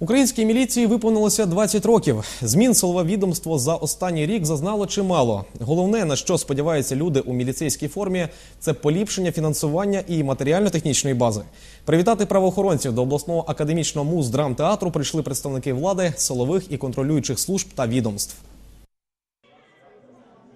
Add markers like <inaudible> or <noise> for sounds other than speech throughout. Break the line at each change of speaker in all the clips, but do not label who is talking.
Українській міліції виповнилося 20 років. Змін силове відомство за останній рік зазнало чимало. Головне, на що сподіваються люди у міліцейській формі, це поліпшення фінансування і матеріально-технічної бази. Привітати правоохоронців до обласного академічного муз драмтеатру прийшли представники влади, силових і контролюючих служб та відомств.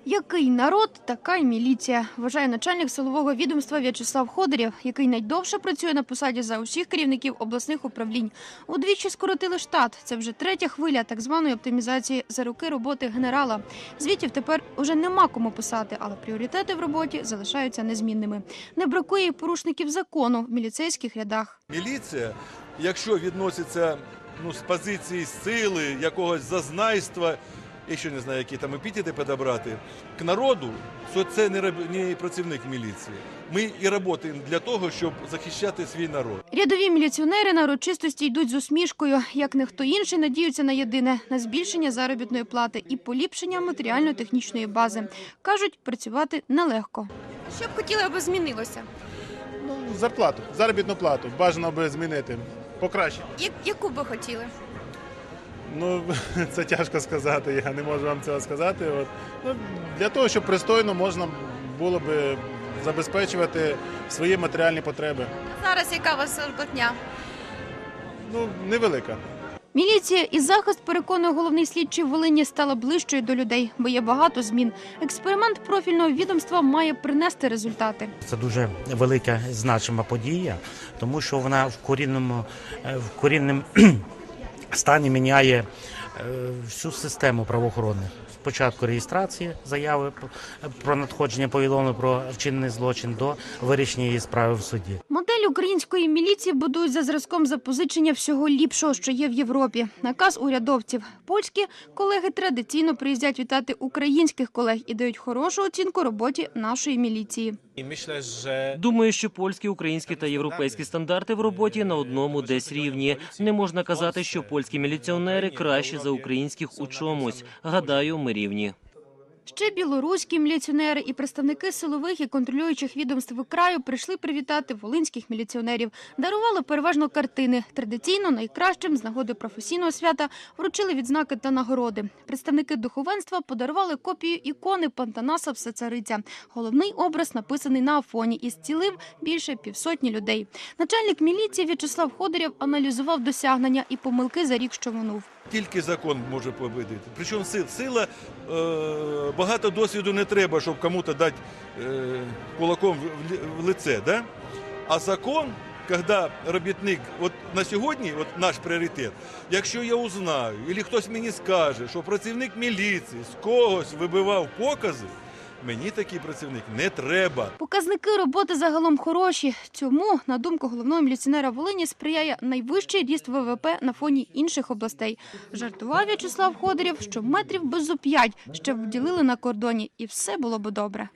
Який народ, така й міліція, вважає начальник силового відомства В'ячеслав Ходорєв, який найдовше працює на посаді за усіх керівників обласних управлінь. Удвічі скоротили штат. Це вже третя хвиля так званої оптимізації за роки роботи генерала. Звітів тепер уже нема кому писати, але пріоритети в роботі залишаються незмінними. Не бракує і порушників закону в міліцейських рядах.
Міліція, якщо відноситься ну, з позиції сили, якогось зазнайства, я ще не знаю, які там епітети підобрати, к народу, то це не, не працівник міліції. Ми і працюємо для того, щоб захищати свій народ.
Рядові міліціонери на урочистості йдуть з усмішкою. Як ніхто інший надіються на єдине на збільшення заробітної плати і поліпшення матеріально-технічної бази. кажуть, працювати нелегко. Що б хотіли, аби змінилося?
Ну, зарплату, заробітну плату. Бажано би змінити. Покраще.
яку би хотіли?
Ну, <laughs> це тяжко сказати, я не можу вам цього сказати. От. Ну, для того, щоб пристойно можна було би забезпечувати свої матеріальні потреби.
Зараз яка у вас зарплатня?
Ну, невелика.
Міліція і захист, переконує головний слідчий в Волині, стала ближчою до людей, бо є багато змін. Експеримент профільного відомства має принести результати.
Це дуже велика значима подія, тому що вона в корінному е, в корінному <clears throat> стані міняє е, всю систему правоохорони. Спочатку реєстрації заяви про надходження повідомлення про вчинений злочин до вирішення її справи в суді.
Модель української міліції будують за зразком запозичення всього ліпшого, що є в Європі. Наказ урядовців. Польські колеги традиційно приїздять вітати українських колег і дають хорошу оцінку роботі нашої міліції.
Думаю, що польські, українські та європейські стандарти в роботі на одному десь рівні. Не можна казати, що польські міліціонери кращі за українських у чомусь. Гадаю, ми рівні.
Ще білоруські міліціонери і представники силових і контролюючих відомств краю прийшли привітати волинських міліціонерів. Дарували переважно картини. Традиційно найкращим з нагоди професійного свята вручили відзнаки та нагороди. Представники духовенства подарували копію ікони Пантанаса Всецариця. Головний образ написаний на афоні і зцілив більше півсотні людей. Начальник міліції В'ячеслав Ходорєв аналізував досягнення і помилки за рік, що минув.
Тільки закон може победити. Причому сила е, багато досвіду не треба, щоб кому-то дати е, кулаком в, лице. Да? А закон, коли робітник, от на сьогодні, от наш пріоритет, якщо я узнаю, або хтось мені скаже, що працівник міліції з когось вибивав покази, мені такий працівник не треба.
Показники роботи загалом хороші. Цьому, на думку головного міліціонера Волині, сприяє найвищий ріст ВВП на фоні інших областей. Жартував В'ячеслав Ходорів, що метрів без зо п'ять ще вділили на кордоні, і все було би добре.